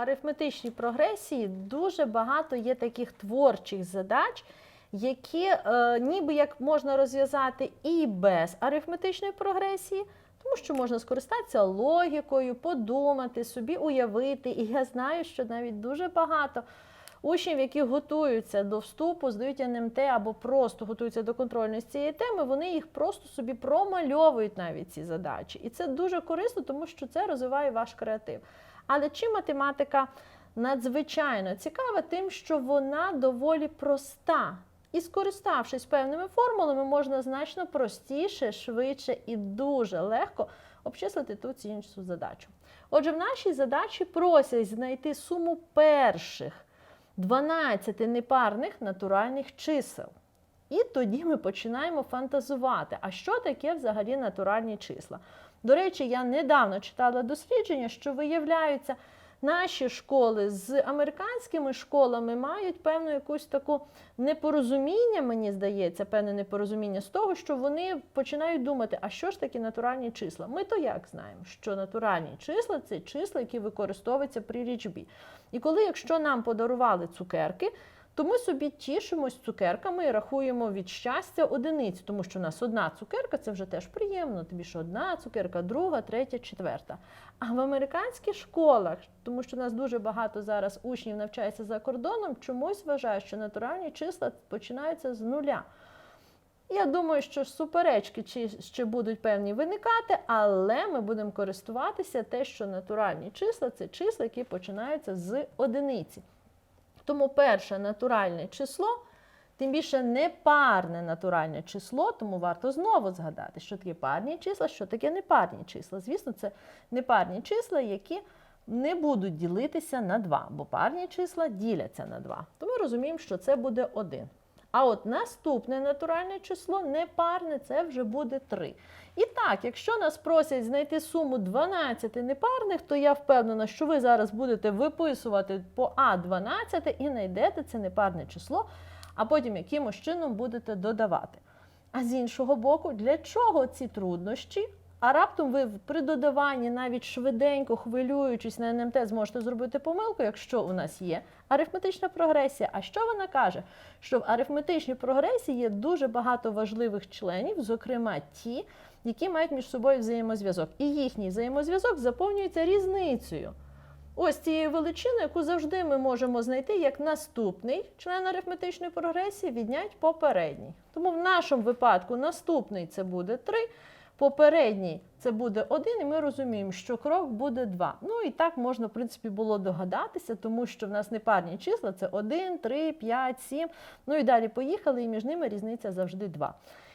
арифметичній прогресії дуже багато є таких творчих задач, які е, ніби як можна розв'язати і без арифметичної прогресії, тому що можна скористатися логікою, подумати, собі уявити. І я знаю, що навіть дуже багато учнів, які готуються до вступу, здають НМТ або просто готуються до контрольної з цієї теми, вони їх просто собі промальовують навіть ці задачі. І це дуже корисно, тому що це розвиває ваш креатив. Але чи математика надзвичайно цікава тим, що вона доволі проста. І скориставшись певними формулами, можна значно простіше, швидше і дуже легко обчислити ту чи іншу задачу. Отже, в нашій задачі просять знайти суму перших 12 непарних натуральних чисел. І тоді ми починаємо фантазувати, а що таке взагалі натуральні числа. До речі, я недавно читала дослідження, що виявляються, наші школи з американськими школами мають певну якусь таку непорозуміння, мені здається, певне непорозуміння з того, що вони починають думати, а що ж таке натуральні числа? Ми то як знаємо, що натуральні числа це числа, які використовуються при річбі. І коли, якщо нам подарували цукерки, то ми собі тішимось цукерками і рахуємо від щастя одиниці, тому що у нас одна цукерка це вже теж приємно. Тобі ж одна цукерка, друга, третя, четверта. А в американських школах, тому що у нас дуже багато зараз учнів навчається за кордоном, чомусь вважають, що натуральні числа починаються з нуля. Я думаю, що суперечки чи ще будуть певні виникати, але ми будемо користуватися те, що натуральні числа це числа, які починаються з одиниці. Тому перше натуральне число, тим більше непарне натуральне число, тому варто знову згадати, що таке парні числа, що таке непарні числа. Звісно, це непарні числа, які не будуть ділитися на 2, бо парні числа діляться на 2. Тому розуміємо, що це буде 1. А от наступне натуральне число непарне, це вже буде 3. І так, якщо нас просять знайти суму 12 непарних, то я впевнена, що ви зараз будете виписувати по А12 і знайдете це непарне число, а потім якимось чином будете додавати. А з іншого боку, для чого ці труднощі? А раптом ви при додаванні, навіть швиденько хвилюючись на НМТ, зможете зробити помилку, якщо у нас є арифметична прогресія. А що вона каже? Що в арифметичній прогресії є дуже багато важливих членів, зокрема ті, які мають між собою взаємозв'язок. І їхній взаємозв'язок заповнюється різницею. Ось цією величиною, яку завжди ми можемо знайти як наступний член арифметичної прогресії, віднять попередній. Тому в нашому випадку наступний це буде 3, попередній це буде 1, і ми розуміємо, що крок буде 2. Ну і так можна, в принципі, було догадатися, тому що в нас непарні числа це 1, 3, 5, 7. Ну і далі поїхали, і між ними різниця завжди 2.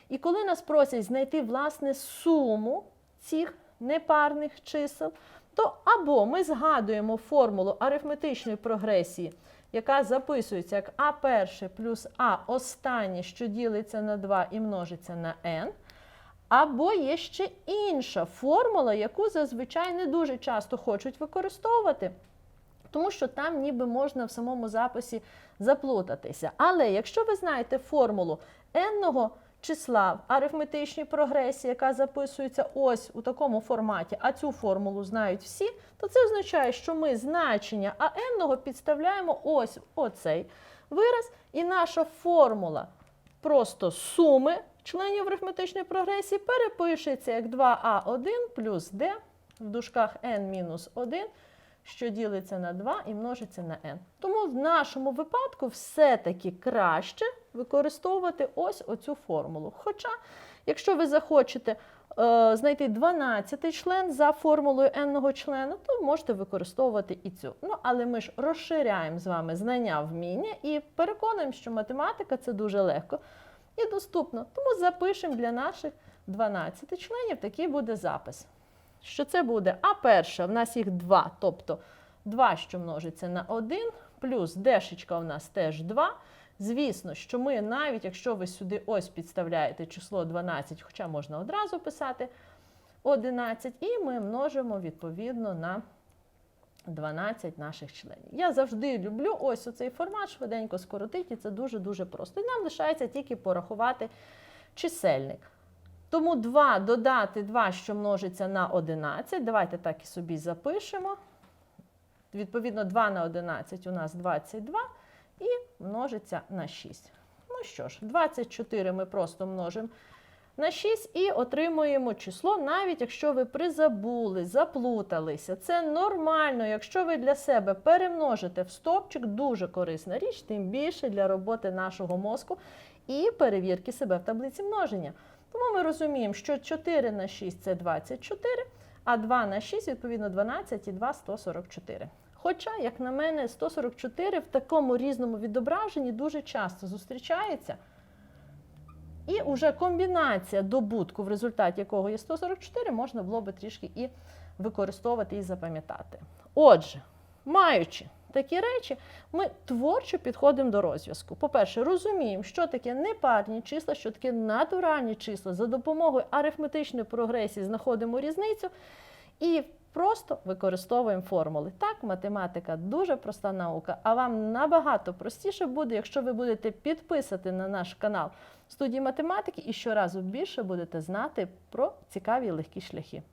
І коли нас просять знайти власне суму цих непарних чисел, то або ми згадуємо формулу арифметичної прогресії, яка записується як А перше плюс А останнє, що ділиться на 2 і множиться на n, або є ще інша формула, яку зазвичай не дуже часто хочуть використовувати. Тому що там ніби можна в самому записі заплутатися. Але якщо ви знаєте формулу n числа в арифметичній прогресії, яка записується ось у такому форматі, а цю формулу знають всі, то це означає, що ми значення АН підставляємо ось оцей вираз, і наша формула просто суми членів арифметичної прогресії перепишеться як 2а1 плюс d в дужках n-1, що ділиться на 2 і множиться на n. Тому в нашому випадку все-таки краще використовувати ось оцю формулу. Хоча, якщо ви захочете е, знайти 12 член за формулою n члена, то можете використовувати і цю. Ну, але ми ж розширяємо з вами знання, вміння і переконуємо, що математика це дуже легко і доступно. Тому запишемо для наших 12 членів такий буде запис. Що це буде? А перша, в нас їх 2, тобто 2, що множиться на 1, плюс дешечка у нас теж 2. Звісно, що ми навіть, якщо ви сюди ось підставляєте число 12, хоча можна одразу писати 11, і ми множимо відповідно на 12 наших членів. Я завжди люблю ось оцей формат, швиденько скоротити, і це дуже-дуже просто. І нам лишається тільки порахувати чисельник. Тому 2 додати 2, що множиться на 11. Давайте так і собі запишемо. Відповідно, 2 на 11 у нас 22 і множиться на 6. Ну що ж, 24 ми просто множимо на 6 і отримуємо число, навіть якщо ви призабули, заплуталися. Це нормально, якщо ви для себе перемножите в стопчик, дуже корисна річ, тим більше для роботи нашого мозку і перевірки себе в таблиці множення. Тому ми розуміємо, що 4 на 6 це 24, а 2 на 6, відповідно, 12 і 2 144. Хоча, як на мене, 144 в такому різному відображенні дуже часто зустрічається. І вже комбінація добутку, в результаті якого є 144, можна було би трішки і використовувати і запам'ятати. Отже, маючи такі речі, ми творчо підходимо до розв'язку. По-перше, розуміємо, що таке непарні числа, що таке натуральні числа. За допомогою арифметичної прогресії знаходимо різницю і просто використовуємо формули. Так, математика дуже проста наука, а вам набагато простіше буде, якщо ви будете підписати на наш канал студії математики і щоразу більше будете знати про цікаві легкі шляхи.